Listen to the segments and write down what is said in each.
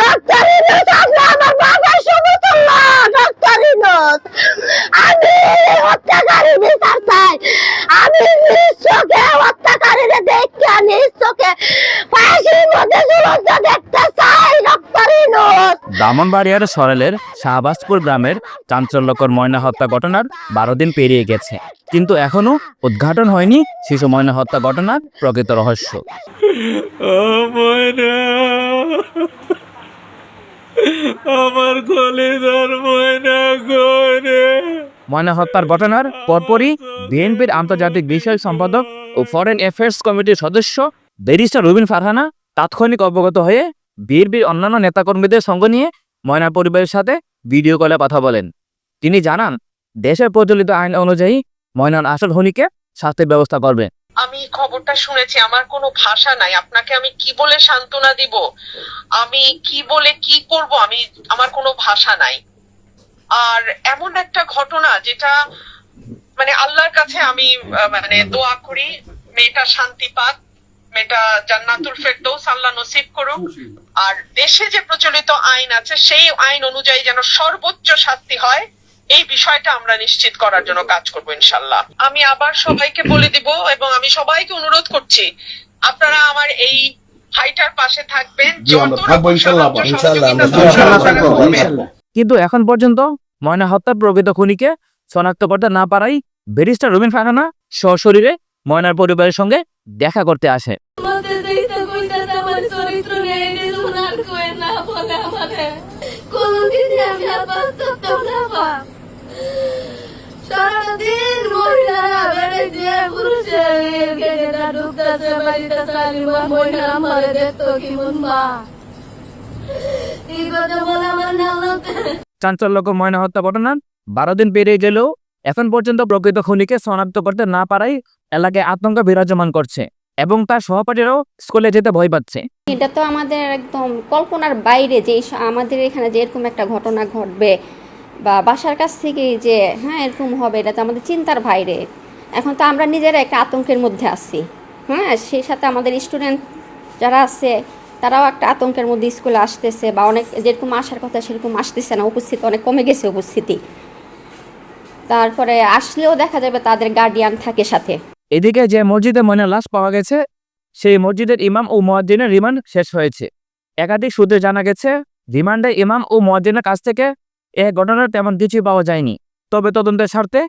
Doctor ইনোস আপনি আমার বাবার সমতুল্য ডক্টর ইনোস আমি হত্যাকারী বিচার চাই আমি নিজ চোখে হত্যাকারীরে দেখে নিজ চোখে ফাঁসির মধ্যে ঝুলন্ত দেখতে চাই ডক্টর ইনোস ব্রাহ্মণবাড়িয়ার সরেলের শাহবাজপুর গ্রামের চাঞ্চল্যকর ময়না হত্যা ঘটনার বারো দিন পেরিয়ে গেছে। কিন্তু এখনও উদ্ঘাটন হয়নি শিশু ময়না হত্যা ঘটনার প্রকৃত রহস্য। ময়না হত্যার ঘটনার পরপরই বিএনপির আন্তর্জাতিক বিষয় সম্পাদক ও ফরেন অ্যাফেয়ার্স কমিটির সদস্য ব্যারিস্টার রুবিন ফারহানা তাৎক্ষণিক অবগত হয়ে বিএনপির অন্যান্য নেতাকর্মীদের সঙ্গ নিয়ে ময়না পরিবারের সাথে ভিডিও কলে কথা বলেন। তিনি জানান, দেশের প্রচলিত আইন অনুযায়ী ময়নার আসল হনিকে শাস্তির ব্যবস্থা করবে। আমি খবরটা শুনেছি, আমার কোনো ভাষা নাই। আপনাকে আমি কি বলে সান্ত্বনা দিব? আমি কি বলে কি করব? আমি, আমার কোনো ভাষা নাই। আর এমন একটা ঘটনা যেটা মানে আল্লাহর কাছে আমি মানে দোয়া করি মেয়েটা শান্তি পাক মেয়েটা জান্নাতুল ফেরদৌস আল্লাহ নসিব করুক। আর দেশে যে প্রচলিত আইন আছে সেই আইন অনুযায়ী যেন সর্বোচ্চ শাস্তি হয় এই বিষয়টা আমরা নিশ্চিত করার জন্য কাজ করব ইনশাল্লাহ আমি আবার সবাইকে বলে দিব এবং আমি সবাইকে অনুরোধ করছি আপনারা আমার এই ভাইটার পাশে থাকবেন। কিন্তু এখন পর্যন্ত ময়না হত্যার প্রকৃত খুনিকে শনাক্ত করতে না পারাই ব্যারিস্টার রুবিন ফারহানা সশরীরে ময়নার পরিবারের সঙ্গে দেখা করতে আসে। মা এই কথা বলে আমার না লাগতে চাঞ্চল্যকর ময়না হত্যা ঘটনা। বারো দিন পেরিয়ে গেলেও এখন পর্যন্ত প্রকৃত খুনিকে শনাক্ত করতে না পারাই এলাকায় আতঙ্ক বিরাজমান করছে এবং তার সহপাঠীরাও স্কুলে যেতে ভয় পাচ্ছে। এটা তো আমাদের একদম কল্পনার বাইরে যে আমাদের এখানে যে এরকম একটা ঘটনা ঘটবে বা বাসার কাছ থেকে যে হ্যাঁ এরকম হবে, এটা তো আমাদের চিন্তার বাইরে। এখন তো আমরা নিজেরা একটা আতঙ্কের মধ্যে আছি। হ্যাঁ সেই সাথে আমাদের স্টুডেন্ট যারা আছে তারাও একটা আতঙ্কের মধ্যে স্কুলে আসতেছে বা অনেক যেরকম আসার কথা সেরকম আসতেছে না, উপস্থিতি অনেক কমে গেছে উপস্থিতি। তারপরে আসলেও দেখা যাবে তাদের গার্ডিয়ান থাকে সাথে। এদিকে যে মসজিদে ময়নার লাশ পাওয়া গেছে, সেই মসজিদের ইমাম ও মুয়াজ্জিনের রিমান্ড শেষ হয়েছে। একাধিক সূত্রে জানা গেছে, রিমান্ডে ইমাম ও মুয়াজ্জিনের কাছ থেকে এ ঘটনার তেমন কিছু পাওয়া যায়নি। তবে তদন্তের স্বার্থে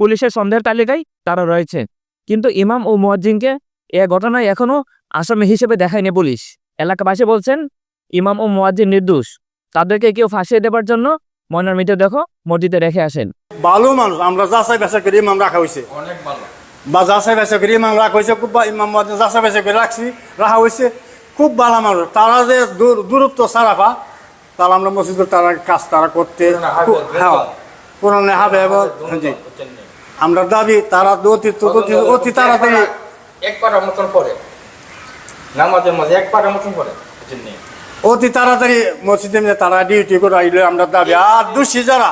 পুলিশের সন্দেহের তালিকায় তারা রয়েছে। কিন্তু ইমাম ও মুয়াজ্জিনকে এ ঘটনায় এখনও আসামি হিসেবে দেখায়নি পুলিশ। এলাকাবাসী বলছেন ইমাম ও মুয়াজ্জিন নির্দোষ। তাদেরকে কেউ ফাঁসিয়ে দেবার জন্য ময়নার মৃতদেহ মসজিদে রেখে আসেন। ভালো মানুষ আমরা যাচাই বাছাই করে ইমাম রাখা হয়েছে। বা যাচাই করে ইমাম রাখা হয়েছে খুব বা- ইমাম বাদে যাচাই বাছাই করে রাখছি রাখা হয়েছে। খুব ভালো মানুষ। তারা যে দূর- দূরত্ব সারাফা তারা আমরা মসজিদের তারা কাজ তারা করতে হ্যাঁ পুরনো হবে এবং জি। আমরা দাবি তারা অতি তাড়াতাড়ি এক পাটার মতন পরে নামাজের মাঝে এক পাটার মতন জন্যে অতি তাড়াতাড়ি মসজিদে তারা ডিউটি করে আইলে আমরা দাবি আর দোষী যারা?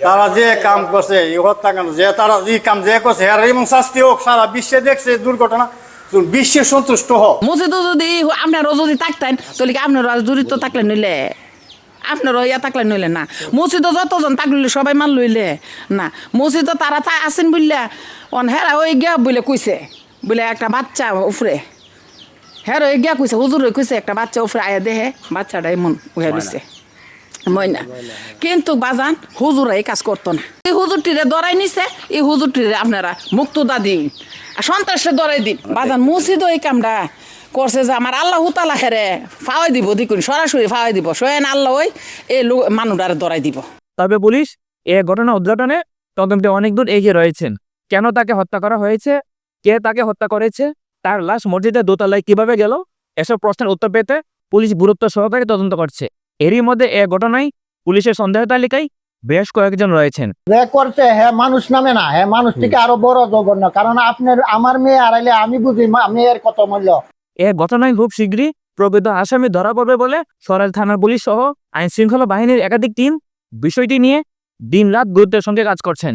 তারা যে কাম করছে এই হত্যাকাণ্ড যে তারা যে কাম যে করছে আর এবং শাস্তি হোক সারা বিশ্বে দেখছে দুর্ঘটনা। বিশ্বে সন্তুষ্ট হোক মসজিদও যদি আপনারও যদি থাকতেন তাহলে কি আপনারও আর জড়িত থাকলে নইলে? আপনারও ইয়া থাকলে নইলে না। মসজিদও যতজন থাকলে সবাই মান লইলে না। মসজিদও তারা তা আছেন বললে অন হেরা ওই গিয়া বলে কইছে বলে একটা বাচ্চা উফরে হেরা ওই গিয়া কইছে হুজুর কইছে একটা বাচ্চা উফরে আয়া দেহে বাচ্চাটা এমন উহে দিছে। ময়না। কিন্তু বাজান হুজুরা এই কাজ করতো না। এই হুজুরটিরে দরাই নিছে এই হুজুরটিরে আপনারা মুক্তদা দিন আর সন্ত্রাসে দরাই দিন। বাজান মুসিদও এই কামটা করছে যে আমার আল্লাহ হুতালা হেরে ফাওয়াই দিব দিকুন সরাসরি ফাওয়াই দিব। সোয়েন আল্লাহ ওই এই লোক মানুষটারে দরাই দিব। তবে পুলিশ এ ঘটনা উদ্ঘাটনে তদন্তে অনেক দূর এগিয়ে রয়েছেন। কেন তাকে হত্যা করা হয়েছে? কে তাকে হত্যা করেছে? তার লাশ মসজিদের দোতলায় কীভাবে গেল? এসব প্রশ্নের উত্তর পেতে পুলিশ গুরুত্ব সহকারে তদন্ত করছে। এরই মধ্যে এ ঘটনায় পুলিশের সন্দেহ তালিকায় বেশ কয়েকজন রয়েছেন। যে করছে হ্যাঁ মানুষ নামে না হ্যাঁ মানুষ থেকে আরও বড় জঘন্য কারণ আপনার আমার মেয়ে হারাইলে আমি বুঝি মেয়ের কত মূল্য। এ ঘটনায় খুব শীঘ্রই প্রকৃত আসামি ধরা পড়বে বলে সরাইল থানার পুলিশ সহ আইন শৃঙ্খলা বাহিনীর একাধিক টিম বিষয়টি নিয়ে দিন রাত গুরুত্বের সঙ্গে কাজ করছেন।